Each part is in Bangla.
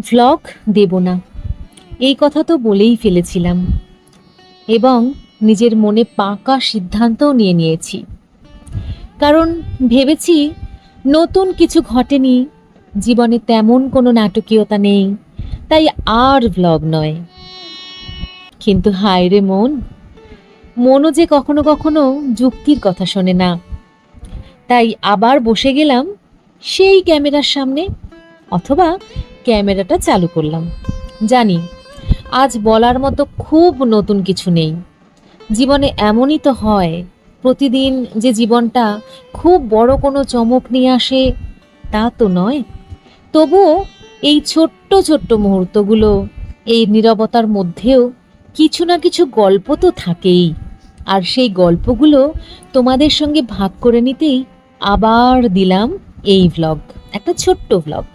ভ্লগ দেব না। এই কথা তো বলেই ফেলেছিলাম। এবং নিজের মনে পাকা সিদ্ধান্তও নিয়ে নিয়েছি। কারণ ভেবেছি নতুন কিছু ঘটেনি, জীবনে তেমন কোনো নাটকীয়তা নেই, তাই আর ভ্লগ নয়। কিন্তু হায় রে মন, মনও যে কখনো কখনো যুক্তির কথা শোনে না। তাই আবার বসে গেলাম সেই ক্যামেরার সামনে, অথবা ক্যামেরাটা চালু করলাম। জানি, আজ বলার মতো খুব নতুন কিছু নেই। জীবনে এমনই তো হয়, প্রতিদিন যে জীবনটা খুব বড় কোনো চমক নিয়ে আসে, তা তো নয়। তবুও এই ছোট্ট ছোট্ট মুহূর্তগুলো, এই নীরবতার মধ্যেও কিছু না কিছু গল্প তো থাকেই। আর সেই গল্পগুলো তোমাদের সঙ্গে ভাগ করে নিতেই আবার দিলাম এই ভ্লগ একটা ছোট্ট ভ্লগ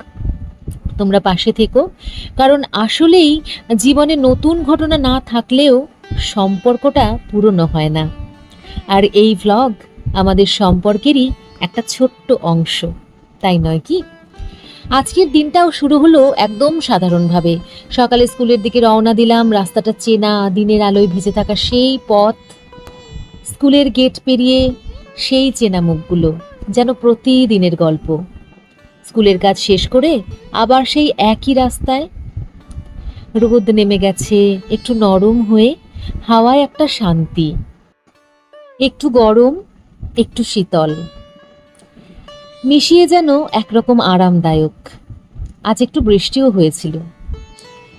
তোমরা পাশে থেকো। কারণ আসলেই জীবনে নতুন ঘটনা না থাকলেও সম্পর্কটা পুরনো হয় না। আর এই ভ্লগ আমাদের সম্পর্কেরই একটা ছোট্ট অংশ, তাই নয় কি? আজকের দিনটাও শুরু হলো একদম সাধারণভাবে। সকালে স্কুলের দিকে রওনা দিলাম, রাস্তাটা চেনা, দিনের আলোয় ভিজে থাকা সেই পথ, স্কুলের গেট পেরিয়ে সেই চেনা মুখগুলো, যেন প্রতিদিনের গল্প। স্কুলের কাজ শেষ করে আবার সেই একই রাস্তায় রোদ নেমে গেছে, একটু নরম হয়ে হাওয়ায় একটা শান্তি। একটু গরম, একটু শীতল। মিশিয়ে যেন একরকম আরামদায়ক। আজ একটু বৃষ্টিও হয়েছিল।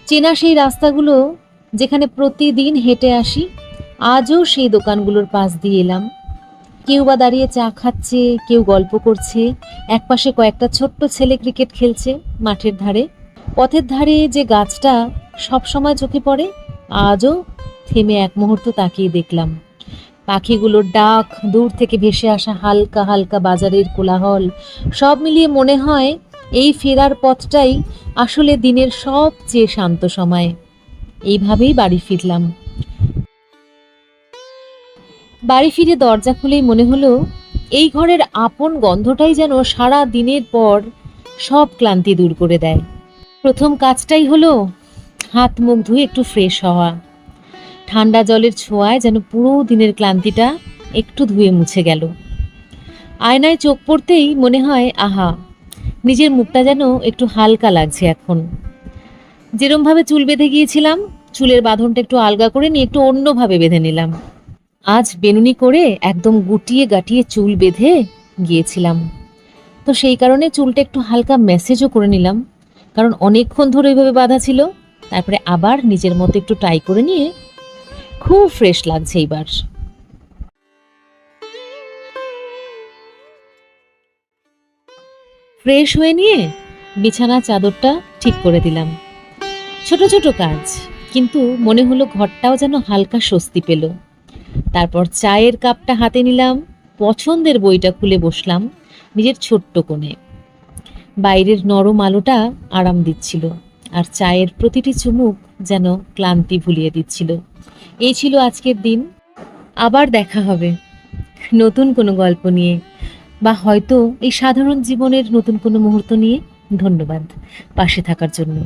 চেনা সেই রাস্তাগুলো যেখানে প্রতিদিন হেঁটে আসি, আজও সেই দোকানগুলোর পাশ দিয়ে এলাম। কেউ বা দাঁড়িয়ে চা খাচ্ছে, কেউ গল্প করছে, একপাশে কয়েকটা ছোট্ট ছেলে ক্রিকেট খেলছে মাঠের ধারে। পথের ধারে যে গাছটা সব সময় চোখে পড়ে, আজও থেমে এক মুহূর্ত তাকিয়ে দেখলাম। পাখিগুলোর ডাক, দূর থেকে ভেসে আসা হালকা হালকা বাজারের কোলাহল, সব মিলিয়ে মনে হয় এই ফেরার পথটাই আসলে দিনের সবচেয়ে শান্ত সময়। এইভাবেই বাড়ি ফিরলাম। বাড়ি ফিরে দরজা খুলেই মনে হলো, এই ঘরের আপন গন্ধটাই যেন সারা দিনের পর সব ক্লান্তি দূর করে দেয়। প্রথম কাজটাই হলো হাত মুখ ধুয়ে একটু ফ্রেশ হওয়া। ঠান্ডা জলের ছোঁয়ায় যেন পুরো দিনের ক্লান্তিটা একটু ধুয়ে মুছে গেল। আয়নায় চোখ পড়তেই মনে হয়, আহা, নিজের মুখটা যেন একটু হালকা লাগছে এখন। যেরমভাবে চুল বেঁধে গিয়েছিলাম, চুলের বাঁধনটা একটু আলগা করে নিয়ে একটু অন্যভাবে বেঁধে নিলাম। আজ বেনুনি করে একদম গুটিয়ে গাটিয়ে চুল বেঁধে গিয়েছিলাম। তো সেই কারণে চুলটা একটু হালকা মেসেজও করে নিলাম। কারণ অনেকক্ষণ ধরে ওইভাবে বাঁধা ছিল। তারপরে আবার নিজের মতো একটু টাই করে নিয়ে খুব ফ্রেশ লাগছে এইবার। ফ্রেশ হয়ে নিয়ে বিছানা চাদরটা ঠিক করে দিলাম। ছোট ছোট কাজ, কিন্তু মনে হলো ঘরটাও যেন হালকা স্বস্তি পেল। তারপর চায়ের কাপটা হাতে নিলাম, পছন্দের বইটা খুলে বসলাম নিজের ছোট্ট কোণে। বাইরের নরম আলোটা আরাম দিচ্ছিল আর চায়ের প্রতিটি চুমুক যেন ক্লান্তি ভুলিয়ে দিচ্ছিল। এই ছিল আজকের দিন। আবার দেখা হবে নতুন কোনো গল্প নিয়ে বা হয়তো এই সাধারণ জীবনের নতুন কোনো মুহূর্ত নিয়ে। ধন্যবাদ। পাশে থাকার জন্য।